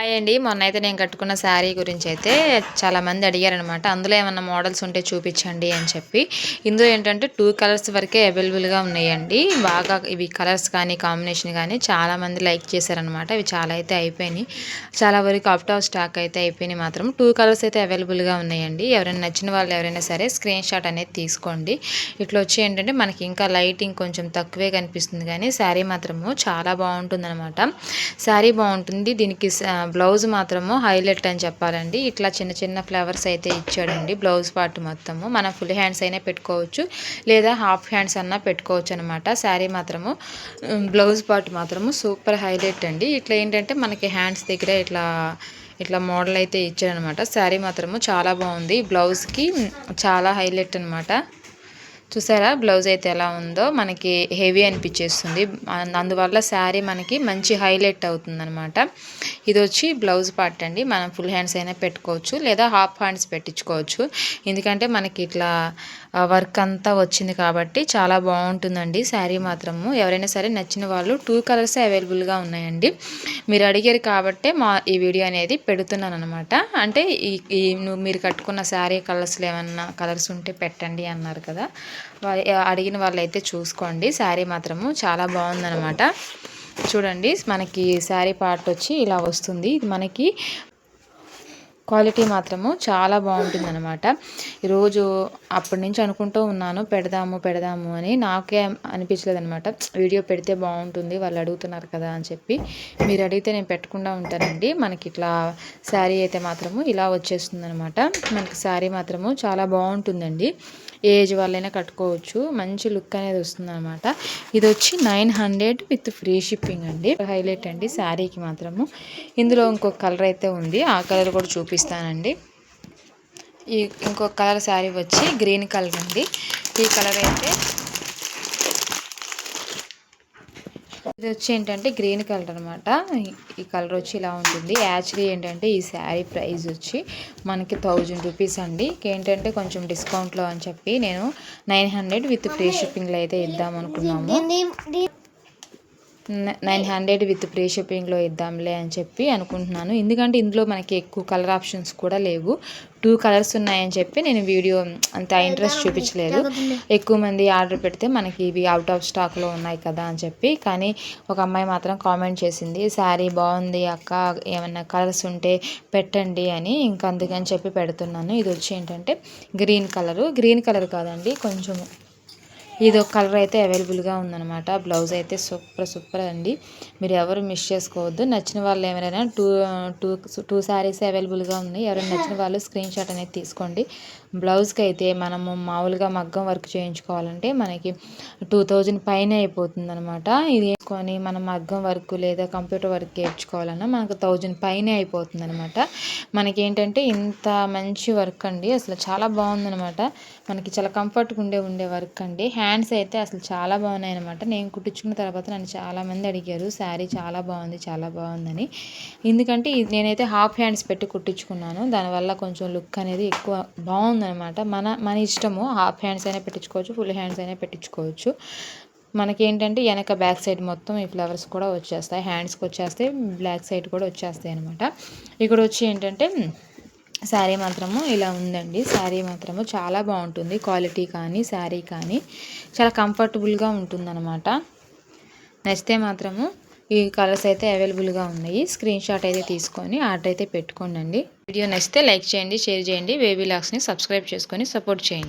Hi అండి. మొన్న అయితే నేను కట్టుకున్న శారీ గురించి అయితే చాలామంది అడిగారనమాట. అందులో ఏమన్నా మోడల్స్ ఉంటే చూపించండి అని చెప్పి. ఇందులో ఏంటంటే టూ కలర్స్ వరకే అవైలబుల్గా ఉన్నాయండి. బాగా ఇవి కలర్స్ కానీ కాంబినేషన్ కానీ చాలామంది లైక్ చేశారనమాట. ఇవి చాలా అయితే అయిపోయినాయి. చాలా వరకు అవుట్ ఆఫ్ స్టాక్ అయితే అయిపోయినాయి మాత్రం. టూ కలర్స్ అయితే అవైలబుల్గా ఉన్నాయండి. ఎవరైనా నచ్చిన వాళ్ళు ఎవరైనా సరే స్క్రీన్ షాట్ అనేది తీసుకోండి. ఇట్లా వచ్చి ఏంటంటే మనకి ఇంకా లైటింగ్ కొంచెం తక్కువే కనిపిస్తుంది కానీ శారీ మాత్రము చాలా బాగుంటుంది అనమాట శారీ బాగుంటుంది. దీనికి బ్లౌజ్ మాత్రము హైలైట్ అని చెప్పాలండి. ఇట్లా చిన్న చిన్న ఫ్లవర్స్ అయితే ఇచ్చాడండి బ్లౌజ్ పార్ట్ మొత్తము. మనం ఫుల్ హ్యాండ్స్ అయినా పెట్టుకోవచ్చు లేదా హాఫ్ హ్యాండ్స్ అన్నా పెట్టుకోవచ్చు అనమాట శారీ మాత్రము బ్లౌజ్ పార్ట్ మాత్రము సూపర్ హైలైట్ అండి. ఇట్లా ఏంటంటే మనకి హ్యాండ్స్ దగ్గర ఇట్లా ఇట్లా మోడల్ అయితే ఇచ్చాడనమాట శారీ మాత్రము చాలా బాగుంది. బ్లౌజ్కి చాలా హైలైట్ అనమాట చూసారా? బ్లౌజ్ అయితే ఎలా ఉందో మనకి హెవీ అనిపించేస్తుంది. అందువల్ల శారీ మనకి మంచి హైలైట్ అవుతుంది అనమాట ఇది వచ్చి బ్లౌజ్ పార్ట్ అండి. మనం ఫుల్ హ్యాండ్స్ అయినా పెట్టుకోవచ్చు లేదా హాఫ్ హ్యాండ్స్ పెట్టించుకోవచ్చు. ఎందుకంటే మనకి ఇట్లా వర్క్ అంతా వచ్చింది కాబట్టి చాలా బాగుంటుందండి శారీ మాత్రము. ఎవరైనా సరే నచ్చిన వాళ్ళు టూ కలర్స్ అవైలబుల్గా ఉన్నాయండి. మీరు అడిగారు కాబట్టే మా ఈ వీడియో అనేది పెడుతున్నాను అనమాట అంటే ఈ మీరు కట్టుకున్న శారీ కలర్స్లో ఏమన్నా కలర్స్ ఉంటే పెట్టండి అన్నారు కదా. అడిగిన వాళ్ళైతే చూసుకోండి. శారీ మాత్రము చాలా బాగుందనమాట చూడండి మనకి శారీ పార్ట్ వచ్చి ఇలా వస్తుంది. ఇది మనకి క్వాలిటీ మాత్రము చాలా బాగుంటుంది అనమాట ఈరోజు అప్పటి నుంచి అనుకుంటూ ఉన్నాను పెడదాము పెడదాము అని. నాకే అనిపించలేదు అనమాట వీడియో పెడితే బాగుంటుంది వాళ్ళు అడుగుతున్నారు కదా అని చెప్పి. మీరు అడిగితే నేను పెట్టకుండా ఉంటానండి. మనకి ఇట్లా శారీ అయితే మాత్రము ఇలా వచ్చేస్తుంది అనమాట మనకి శారీ మాత్రము చాలా బాగుంటుందండి. ఏజ్ వాళ్ళైనా కట్టుకోవచ్చు. మంచి లుక్ అనేది వస్తుంది అనమాట ఇది వచ్చి nine hundred with free shipping అండి. హైలైట్ అండి శారీకి మాత్రము. ఇందులో ఇంకొక కలర్ అయితే ఉంది. ఆ కలర్ కూడా చూపిస్తానండి. ఈ ఇంకొక కలర్ శారీ వచ్చి గ్రీన్ కలర్ అండి. ఈ కలర్ అయితే ఇది వచ్చి ఏంటంటే గ్రీన్ కలర్ అనమాట ఈ కలర్ వచ్చి ఇలా ఉంటుంది. యాక్చువల్లీ ఏంటంటే ఈ శారీ ప్రైస్ వచ్చి మనకి థౌజండ్ రూపీస్ అండి. ఏంటంటే కొంచెం డిస్కౌంట్లో అని చెప్పి నేను నైన్ హండ్రెడ్ విత్ ఫ్రీ షిప్పింగ్లో అయితే ఇద్దాం అనుకున్నాము నైన్ హండ్రెడ్ విత్ ఫ్రీ షిప్పింగ్లో ఇద్దాంలే అని చెప్పి అనుకుంటున్నాను. ఎందుకంటే ఇందులో మనకి ఎక్కువ కలర్ ఆప్షన్స్ కూడా లేవు. టూ కలర్స్ ఉన్నాయని చెప్పి నేను వీడియో అంత ఇంట్రెస్ట్ చూపించలేదు. ఎక్కువ మంది ఆర్డర్ పెడితే మనకి ఇవి అవుట్ ఆఫ్ స్టాక్లో ఉన్నాయి కదా అని చెప్పి. కానీ ఒక అమ్మాయి మాత్రం కామెంట్ చేసింది శారీ బాగుంది అక్క ఏమన్నా కలర్స్ ఉంటే పెట్టండి అని ఇంకా అందుకని చెప్పి పెడుతున్నాను. ఇది వచ్చి ఏంటంటే గ్రీన్ కలరు గ్రీన్ కలర్ కాదండి కొంచెం ఇది ఒక కలర్ అయితే అవైలబుల్గా ఉందన్నమాట. బ్లౌజ్ అయితే సూపర్ సూపర్ అండి. మీరు ఎవరు మిస్ చేసుకోవద్దు. నచ్చిన వాళ్ళు ఎవరైనా టూ టూ టూ శారీస్ అవైలబుల్గా ఉన్నాయి. ఎవరైనా నచ్చిన వాళ్ళు స్క్రీన్ షాట్ అనేది తీసుకోండి. బ్లౌజ్కి అయితే మనము మామూలుగా మగ్గం వర్క్ చేయించుకోవాలంటే మనకి టూ థౌజండ్ పైన అయిపోతుంది అనమాట ఇది వేసుకొని మనం మగ్గం వర్క్ లేదా కంప్యూటర్ వర్క్ నేర్చుకోవాలన్నా మనకు థౌజండ్ పైనే అయిపోతుంది అనమాట మనకి ఏంటంటే ఇంత మంచి వర్క్ అండి. అసలు చాలా బాగుందనమాట మనకి చాలా కంఫర్ట్గా ఉండే ఉండే వర్క్ అండి. హ్యాండ్ హ్యాండ్స్ అయితే అసలు చాలా బాగున్నాయి అనమాట నేను కుట్టించుకున్న తర్వాత నన్ను చాలామంది అడిగారు శారీ చాలా బాగుంది చాలా బాగుందని. ఎందుకంటే నేనైతే హాఫ్ హ్యాండ్స్ పెట్టి కుట్టించుకున్నాను. దానివల్ల కొంచెం లుక్ అనేది ఎక్కువ బాగుందనమాట మన మన ఇష్టము హాఫ్ హ్యాండ్స్ అయినా పెట్టించుకోవచ్చు ఫుల్ హ్యాండ్స్ అయినా పెట్టించుకోవచ్చు. మనకి ఏంటంటే వెనక బ్యాక్ సైడ్ మొత్తం ఈ ఫ్లవర్స్ కూడా వచ్చేస్తాయి హ్యాండ్స్కి వచ్చేస్తాయి బ్లాక్ సైడ్ కూడా వచ్చేస్తాయి అనమాట ఇక్కడ వచ్చి ఏంటంటే శారీ మాత్రము ఇలా ఉందండి. శారీ మాత్రము చాలా బాగుంటుంది. క్వాలిటీ కానీ శారీ కానీ చాలా కంఫర్టబుల్గా ఉంటుందన్నమాట. నచ్చితే మాత్రము ఈ కలర్స్ అయితే అవైలబుల్గా ఉన్నాయి. స్క్రీన్ షాట్ అయితే తీసుకొని ఆర్డర్ అయితే పెట్టుకోండి వీడియో నచ్చితే లైక్ చేయండి షేర్ చేయండి. బేబీ లాక్స్ని సబ్స్క్రైబ్ చేసుకొని సపోర్ట్ చేయండి.